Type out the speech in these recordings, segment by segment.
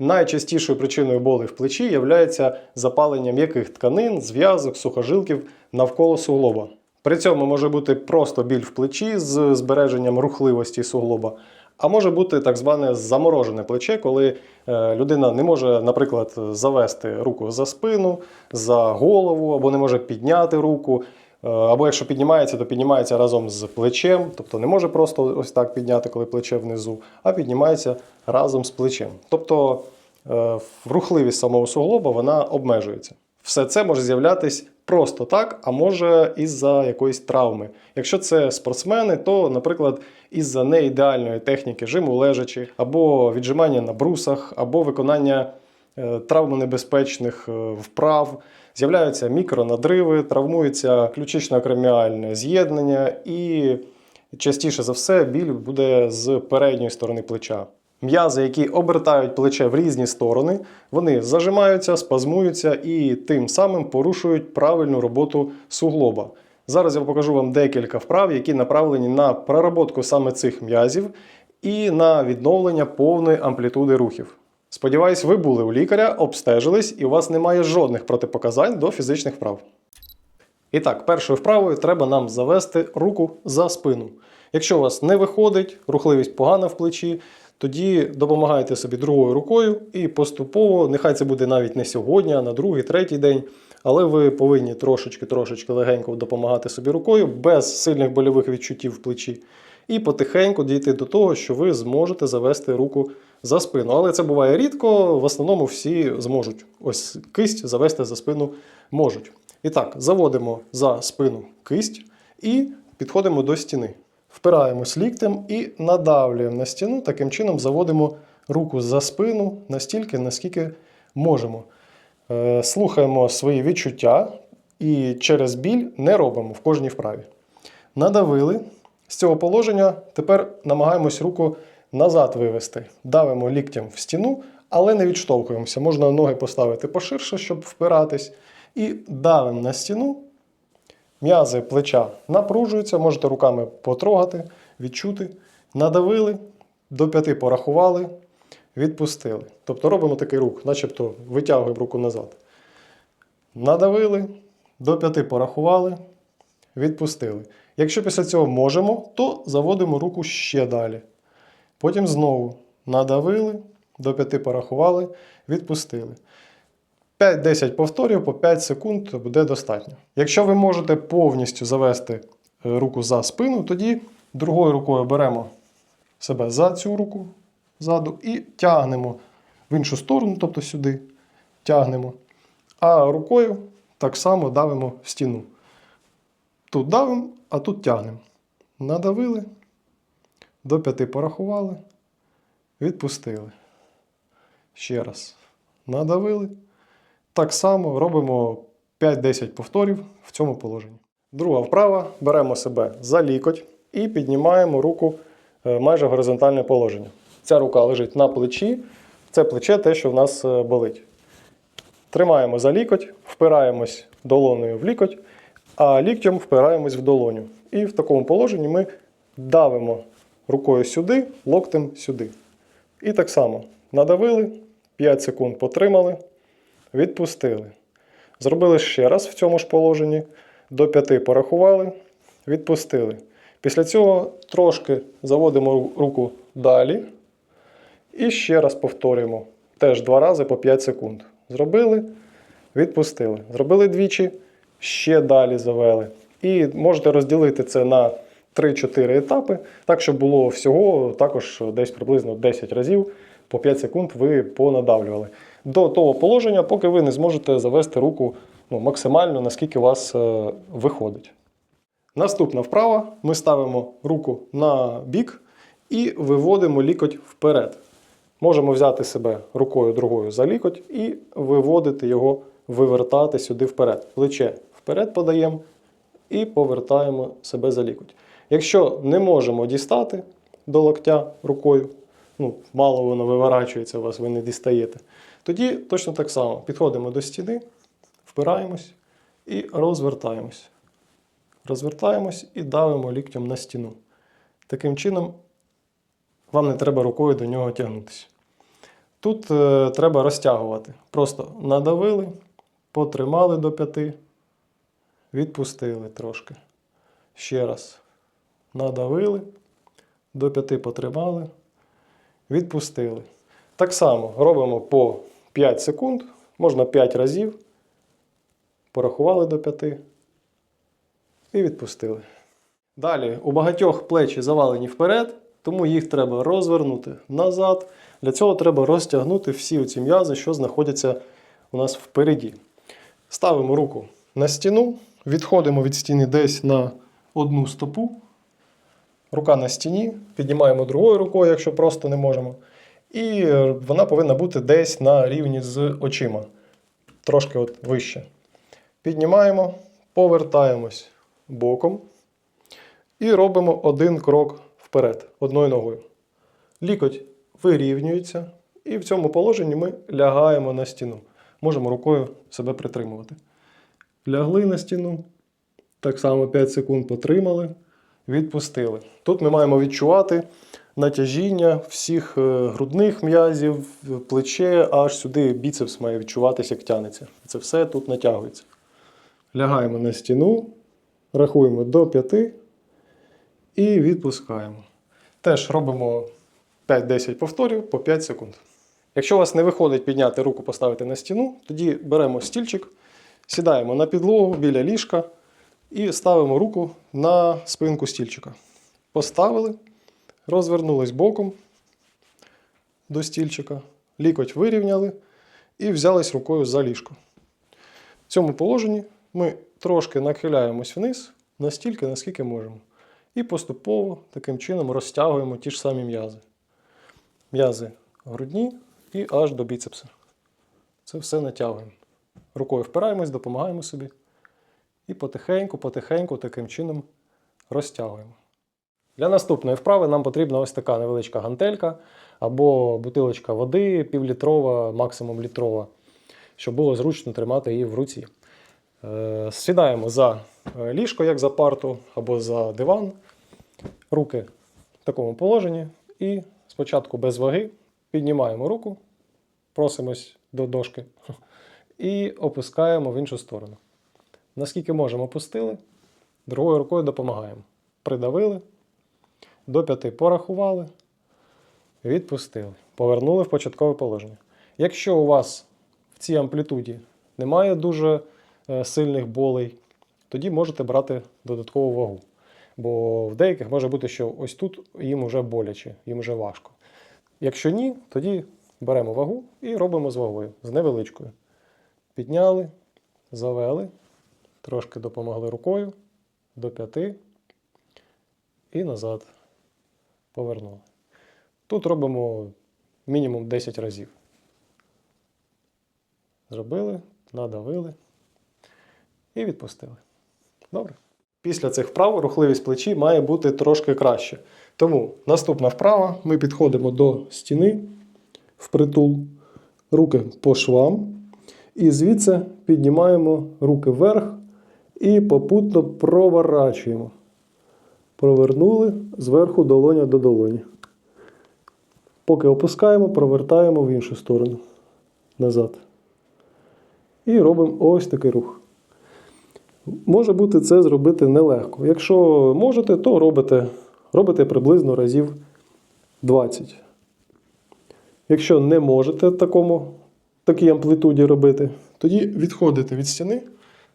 Найчастішою причиною болі в плечі є запалення м'яких тканин, зв'язок, сухожилків навколо суглоба. При цьому може бути просто біль в плечі з збереженням рухливості суглоба, а може бути так зване заморожене плече, коли е, людина не може, наприклад, завести руку за спину, за голову, або не може підняти руку. Е, Або якщо піднімається, то піднімається разом з плечем, тобто не може просто ось так підняти, коли плече внизу, а піднімається разом з плечем. Тобто е, рухливість самого суглоба вона обмежується. Все це може з'являтись просто так, а може із-за якоїсь травми. Якщо це спортсмени, то, наприклад, із-за неідеальної техніки жиму лежачи, або віджимання на брусах, або виконання е, травмонебезпечних вправ, з'являються мікронадриви, травмується ключично-акроміальне з'єднання і частіше за все біль буде з передньої сторони плеча. М'язи, які обертають плече в різні сторони, вони зажимаються, спазмуються і тим самим порушують правильну роботу суглоба. Зараз я покажу вам декілька вправ, які направлені на проработку саме цих м'язів і на відновлення повної амплітуди рухів. Сподіваюсь, ви були у лікаря, обстежились і у вас немає жодних протипоказань до фізичних вправ. І так, першою вправою треба нам завести руку за спину. Якщо у вас не виходить, рухливість погана в плечі, тоді допомагайте собі другою рукою і поступово, нехай це буде навіть не сьогодні, а на другий, третій день. Але ви повинні трошечки-трошечки легенько допомагати собі рукою, без сильних больових відчуттів в плечі. І потихеньку дійти до того, що ви зможете завести руку за спину. Але це буває рідко, в основному всі зможуть. Ось кисть завести за спину можуть. І так, заводимо за спину кисть і підходимо до стіни. Впираємось ліктем і надавлюємо на стіну. Таким чином заводимо руку за спину настільки, наскільки можемо. Е, Слухаємо свої відчуття і через біль не робимо в кожній вправі. Надавили. З цього положення тепер намагаємось руку назад вивести. Давимо ліктем в стіну, але не відштовхуємося. Можна ноги поставити поширше, щоб впиратись. І давимо на стіну. М'язи плеча напружуються, можете руками потрогати, відчути. Надавили, до п'яти порахували, відпустили. Тобто робимо такий рух, начебто витягуємо руку назад. Надавили, до п'яти порахували, відпустили. Якщо після цього можемо, то заводимо руку ще далі. Потім знову надавили, до п'яти порахували, відпустили. 5-10 повторів по 5 секунд буде достатньо. Якщо ви можете повністю завести е, руку за спину, тоді другою рукою беремо себе за цю руку ззаду і тягнемо в іншу сторону, тобто сюди. Тягнемо. А рукою так само давимо в стіну. Тут давимо, а тут тягнемо. Надавили, до 5 порахували, відпустили. Ще раз. Надавили. Так само робимо 5-10 повторів в цьому положенні. Друга вправа. Беремо себе за лікоть і піднімаємо руку е, майже в горизонтальне положення. Ця рука лежить на плечі, це плече те, що в нас е, болить. Тримаємо за лікоть, впираємось долоною в лікоть, а ліктем впираємось в долоню. І в такому положенні ми давимо рукою сюди, локтем сюди. І так само надавили, 5 секунд потримали, відпустили. Зробили ще раз в цьому ж положенні, до 5 порахували, відпустили. Після цього трошки заводимо руку далі. І ще раз повторюємо. Теж два рази по 5 секунд. Зробили, відпустили. Зробили двічі, ще далі завели. І можете розділити це на 3-4 етапи, так, щоб було всього також десь приблизно 10 разів по 5 секунд ви понадавлювали. До того положення, поки ви не зможете завести руку ну, максимально, наскільки у вас е, виходить. Наступна вправа. Ми ставимо руку на бік і виводимо лікоть вперед. Можемо взяти себе рукою другою за лікоть і виводити його, вивертати сюди вперед. Плече вперед подаємо і повертаємо себе за лікоть. Якщо не можемо дістати до локтя рукою, ну, мало воно виворачується у вас, ви не дістаєте, тоді точно так само підходимо до стіни, впираємось і розвертаємось. Розвертаємось і давимо ліктем на стіну. Таким чином, вам не треба рукою до нього тягнутися. Тут е, треба розтягувати. Просто надавили, потримали до п'яти, відпустили трошки. Ще раз. Надавили, до п'яти потримали, відпустили. Так само робимо по 5 секунд, можна 5 разів. Порахували до 5 і відпустили. Далі у багатьох плечі завалені вперед, тому їх треба розвернути назад. Для цього треба розтягнути всі ці м'язи, що знаходяться у нас впереді. Ставимо руку на стіну, відходимо від стіни десь на одну стопу. Рука на стіні, піднімаємо другою рукою, якщо просто не можемо. І вона повинна бути десь на рівні з очима. Трошки от вище. Піднімаємо, повертаємось боком і робимо один крок вперед, одною ногою. Лікоть вирівнюється, і в цьому положенні ми лягаємо на стіну. Можемо рукою себе притримувати. Лягли на стіну, так само 5 секунд потримали, відпустили. Тут ми маємо відчувати натяжіння всіх е, грудних м'язів, плече, аж сюди біцепс має відчуватися, як тянеться. Це все тут натягується. Лягаємо на стіну, рахуємо до 5 і відпускаємо. Теж робимо 5-10 повторів по 5 секунд. Якщо у вас не виходить підняти руку, поставити на стіну, тоді беремо стільчик, сідаємо на підлогу біля ліжка і ставимо руку на спинку стільчика. Поставили, розвернулись боком до стільчика, лікоть вирівняли і взялись рукою за ліжко. В цьому положенні ми трошки нахиляємось вниз настільки, наскільки можемо. І поступово таким чином розтягуємо ті ж самі м'язи. М'язи грудні і аж до біцепса. Це все натягуємо. Рукою впираємось, допомагаємо собі. І потихеньку, потихеньку таким чином розтягуємо. Для наступної вправи нам потрібна ось така невеличка гантелька або бутилочка води, півлітрова, максимум літрова, щоб було зручно тримати її в руці. Е, Сідаємо за е, ліжко, як за парту, або за диван. Руки в такому положенні. І спочатку без ваги піднімаємо руку, просимось до дошки і опускаємо в іншу сторону. Наскільки можемо, опустили, другою рукою допомагаємо. Придавили, до п'яти порахували, відпустили. Повернули в початкове положення. Якщо у вас в цій амплітуді немає дуже е, сильних болей, тоді можете брати додаткову вагу. Бо в деяких може бути, що ось тут їм вже боляче, їм вже важко. Якщо ні, тоді беремо вагу і робимо з вагою, з невеличкою. Підняли, завели, трошки допомогли рукою до п'яти і назад повернули. Тут робимо мінімум 10 разів. Зробили, надавили і відпустили. Добре. Після цих вправ рухливість плечі має бути трошки краще. Тому наступна вправа ми підходимо до стіни впритул, руки по швам. І звідси піднімаємо руки вверх і попутно проворачуємо. Провернули зверху долоня до долоні. Поки опускаємо, провертаємо в іншу сторону назад. І робимо ось такий рух. Може бути це зробити нелегко. Якщо можете, то робите, робите приблизно разів 20. Якщо не можете такому, такій амплитуді робити, тоді відходите від стіни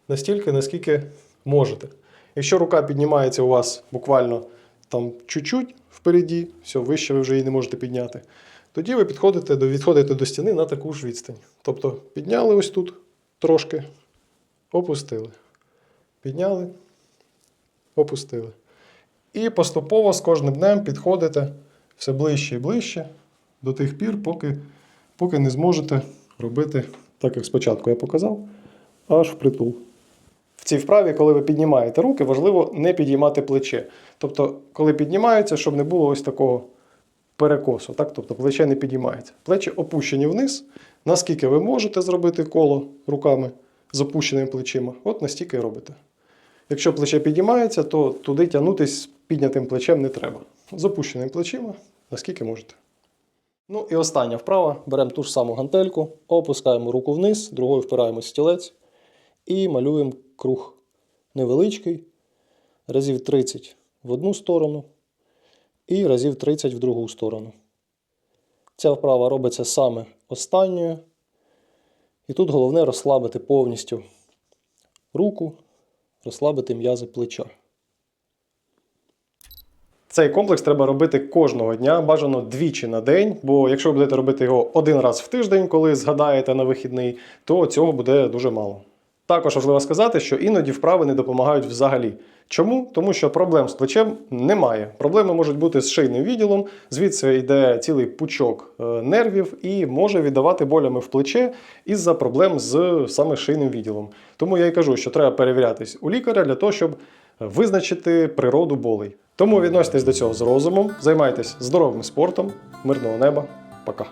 настільки, наскільки можете. Якщо рука піднімається у вас буквально там чуть-чуть впереді, все, вище ви вже її не можете підняти, тоді ви підходите до, відходите до стіни на таку ж відстань. Тобто підняли ось тут трошки, опустили. Підняли, опустили. І поступово з кожним днем підходите все ближче і ближче до тих пір, поки, поки не зможете робити так, як спочатку я показав, аж впритул. В цій вправі, коли ви піднімаєте руки, важливо не підіймати плече. Тобто, коли піднімаються, щоб не було ось такого перекосу. Так? Тобто плече не підіймається. Плечі опущені вниз. Наскільки ви можете зробити коло руками з опущеними плечима, от настільки і робите. Якщо плече підіймається, то туди тягнутись піднятим плечем не треба. З опущеними плечима, наскільки можете. Ну і остання вправа. Беремо ту ж саму гантельку, опускаємо руку вниз, другою впираємо стілець і малюємо круг невеличкий, разів 30 в одну сторону і разів 30 в другу сторону. Ця вправа робиться саме останньою. І тут головне розслабити повністю руку, розслабити м'язи плеча. Цей комплекс треба робити кожного дня, бажано двічі на день, бо якщо ви будете робити його один раз в тиждень, коли згадаєте на вихідний, то цього буде дуже мало. Також важливо сказати, що іноді вправи не допомагають взагалі. Чому? Тому що проблем з плечем немає. Проблеми можуть бути з шийним відділом, звідси йде цілий пучок е, нервів і може віддавати болями в плече із-за проблем з саме шийним відділом. Тому я і кажу, що треба перевірятись у лікаря для того, щоб визначити природу болей. Тому відноситесь до цього з розумом, займайтесь здоровим спортом, мирного неба. Пока.